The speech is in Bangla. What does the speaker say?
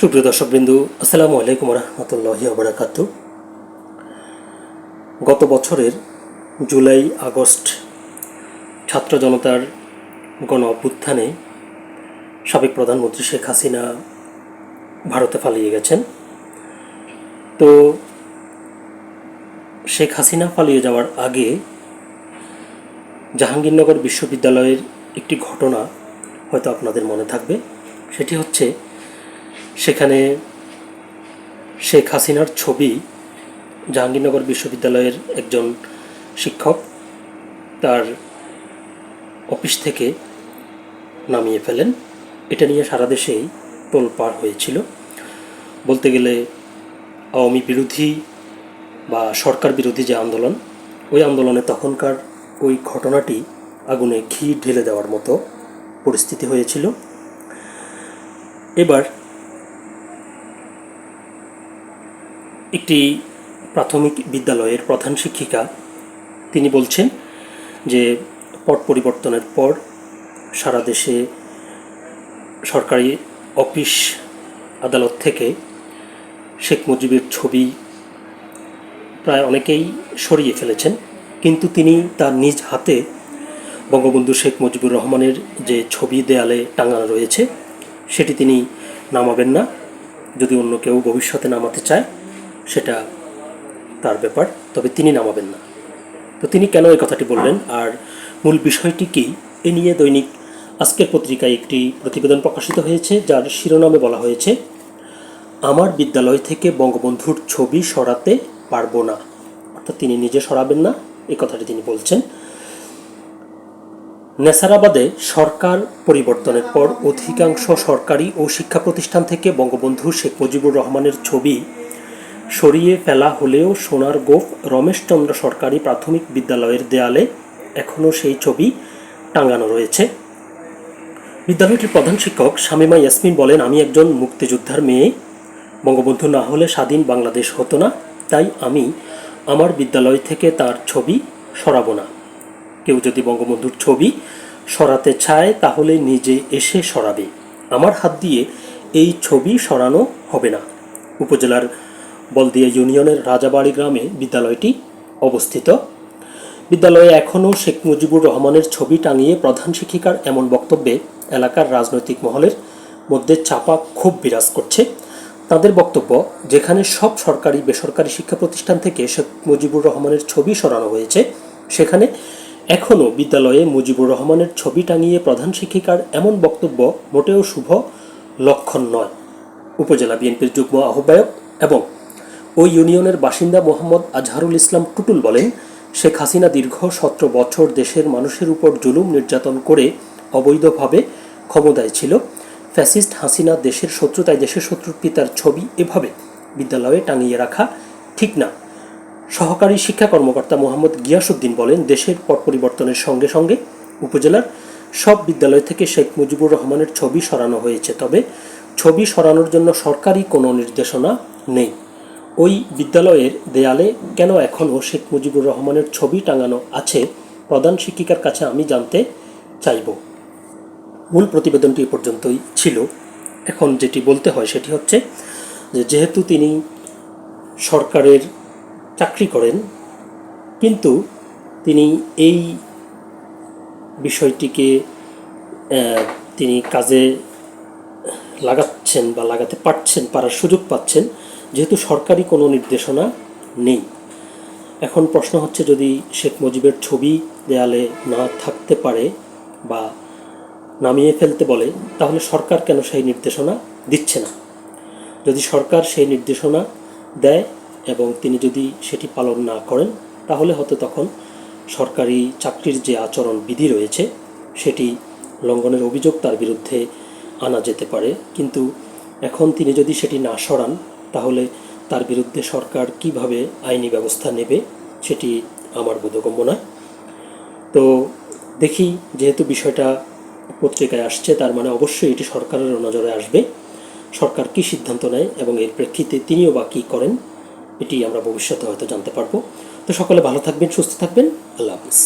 সুপ্রিয় দর্শকবৃন্দু, আসসালামু আলাইকুম রহমতুল্লাহি আবরাকাত গত বছরের জুলাই, আগস্ট ছাত্র জনতার গণ অভ্যুত্থানে সাবেক প্রধানমন্ত্রী শেখ হাসিনা ভারতে পালিয়ে গেছেন। তো শেখ হাসিনা পালিয়ে যাওয়ার আগে জাহাঙ্গীরনগর বিশ্ববিদ্যালয়ের একটি ঘটনা হয়তো আপনাদের মনে থাকবে। সেটি হচ্ছে সেখানে শেখ হাসিনার ছবি জাহাঙ্গীরনগর বিশ্ববিদ্যালয়ের একজন শিক্ষক তার অফিস থেকে নামিয়ে ফেলেন। এটা নিয়ে সারা দেশেই টোল পার হয়েছিল। বলতে গেলে আওয়ামী বিরোধী বা সরকার বিরোধী যে আন্দোলন, ওই আন্দোলনে তখনকার ওই ঘটনাটি আগুনে ঘি ঢেলে দেওয়ার মতো পরিস্থিতি হয়েছিল। এবার একটি প্রাথমিক বিদ্যালয়ের প্রধান শিক্ষিকা, তিনি বলছেন যে পট পরিবর্তনের পর সারা দেশে সরকারি অফিস আদালত থেকে শেখ মুজিবের ছবি প্রায় অনেকেই সরিয়ে ফেলেছেন, কিন্তু তিনি তার নিজ হাতে বঙ্গবন্ধু শেখ মুজিবুর রহমানের যে ছবি দেয়ালে টাঙানো রয়েছে, সেটি তিনি নামাবেন না। যদি অন্য কেউ ভবিষ্যতে নামাতে চায় সেটা তার ব্যাপার, তবে তিনি নামাবেন না। তো তিনি কেন এই কথাটি বললেন? আর মূল বিষয়টি কি? এ নিয়ে দৈনিক আজকের পত্রিকায় একটি প্রতিবেদন প্রকাশিত হয়েছে, যার শিরোনামে বলা হয়েছে, আমার বিদ্যালয় থেকে বঙ্গবন্ধুর ছবি সরাতে পারব না। অর্থাৎ তিনি নিজে সরাবেন না এই কথাটি তিনি বলছেন। নেসারাবাদে সরকার পরিবর্তনের পর অধিকাংশ সরকারি ও শিক্ষা প্রতিষ্ঠান থেকে বঙ্গবন্ধু শেখ মুজিবুর রহমানের ছবি সরিয়ে ফেলা হলেও সোনার গোফ রমেশচন্দ্র সরকারি প্রাথমিক বিদ্যালয়ের দেয়ালে এখনও সেই ছবি টাঙানো রয়েছে। বিদ্যালয়টির প্রধান শিক্ষক শামিমা ইয়াসমিন বলেন, আমি একজন মুক্তিযোদ্ধার মেয়ে। বঙ্গবন্ধু না হলে স্বাধীন বাংলাদেশ হতো না। তাই আমি আমার বিদ্যালয় থেকে তার ছবি সরাব না। কেউ যদি বঙ্গবন্ধুর ছবি সরাতে চায়, তাহলে নিজে এসে সরাবে। আমার হাত দিয়ে এই ছবি সরানো হবে না। উপজেলার বলদিয়া ইউনিয়নের রাজাবাড়ি গ্রামে বিদ্যালয়টি অবস্থিত। বিদ্যালয়ে এখনও শেখ মুজিবুর রহমানের ছবি টাঙিয়ে প্রধান শিক্ষিকার এমন বক্তব্যে এলাকার রাজনৈতিক মহলের মধ্যে চাপা ক্ষোভ বিরাজ করছে। তাদের বক্তব্য, যেখানে সব সরকারি, বেসরকারি শিক্ষা প্রতিষ্ঠান থেকে শেখ মুজিবুর রহমানের ছবি সরানো হয়েছে, সেখানে এখনও বিদ্যালয়ে মুজিবুর রহমানের ছবি টাঙিয়ে প্রধান শিক্ষিকার এমন বক্তব্য মোটেও শুভ লক্ষণ নয়। উপজেলা বিএনপির যুগ্ম আহ্বায়ক এবং ওই ইউনিয়নের বাসিন্দা মোহাম্মদ আজহারুল ইসলাম টুটুল বলেন, শেখ হাসিনা দীর্ঘ সতেরো বছর দেশের মানুষের উপর জুলুম নির্যাতন করে অবৈধভাবে ক্ষমতায় ছিল। ফ্যাসিস্ট হাসিনা দেশের শত্রু, তাই দেশের শত্রুর পিতার ছবি এভাবে বিদ্যালয়ে টাঙিয়ে রাখা ঠিক না। সহকারী শিক্ষা কর্মকর্তা মোহাম্মদ গিয়াসুদ্দিন বলেন, দেশের পট পরিবর্তনের সঙ্গে সঙ্গে উপজেলার সব বিদ্যালয় থেকে শেখ মুজিবুর রহমানের ছবি সরানো হয়েছে। তবে ছবি সরানোর জন্য সরকারি কোনো নির্দেশনা নেই। ওই বিদ্যালয়ের দেয়ালে কেন এখনও শেখ মুজিবুর রহমানের ছবি টাঙানো আছে, প্রধান শিক্ষিকার কাছে আমি জানতে চাইব। মূল প্রতিবেদনটি পর্যন্তই ছিল। এখন যেটি বলতে হয় সেটি হচ্ছে যে, যেহেতু তিনি সরকারের চাকরি করেন, কিন্তু তিনি এই বিষয়টিকে তিনি কাজে লাগাচ্ছেন বা লাগাতে পারছেন, পারার সুযোগ পাচ্ছেন, যেহেতু সরকারি কোনো নির্দেশনা নেই। এখন প্রশ্ন হচ্ছে যদি শেখ মুজিবের ছবি দেয়ালে না থাকতে পারে বা নামিয়ে ফেলতে বলে, তাহলে সরকার কেন সেই নির্দেশনা দিচ্ছে না? যদি সরকার সেই নির্দেশনা দেয় এবং তিনি যদি সেটি পালন না করেন, তাহলে হয়তো তখন সরকারি চাকরির যে আচরণ বিধি রয়েছে, সেটি লঙ্ঘনের অভিযোগ তার বিরুদ্ধে আনা যেতে পারে, কিন্তু এখন তিনি যদি সেটি না সরান, তাহলে তার বিরুদ্ধে সরকার কীভাবে আইনি ব্যবস্থা নেবে সেটি আমার বোধগম্য নয়। তো দেখি, যেহেতু বিষয়টা পত্রিকায় আসছে, তার মানে অবশ্যই এটি সরকারের নজরে আসবে। সরকার কী সিদ্ধান্ত নেয় এবং এর প্রেক্ষিতে তিনিও বা কী করেন, এটি আমরা ভবিষ্যতে হয়তো জানতে পারব। তো সকলে ভালো থাকবেন, সুস্থ থাকবেন। আল্লাহ হাফিজ।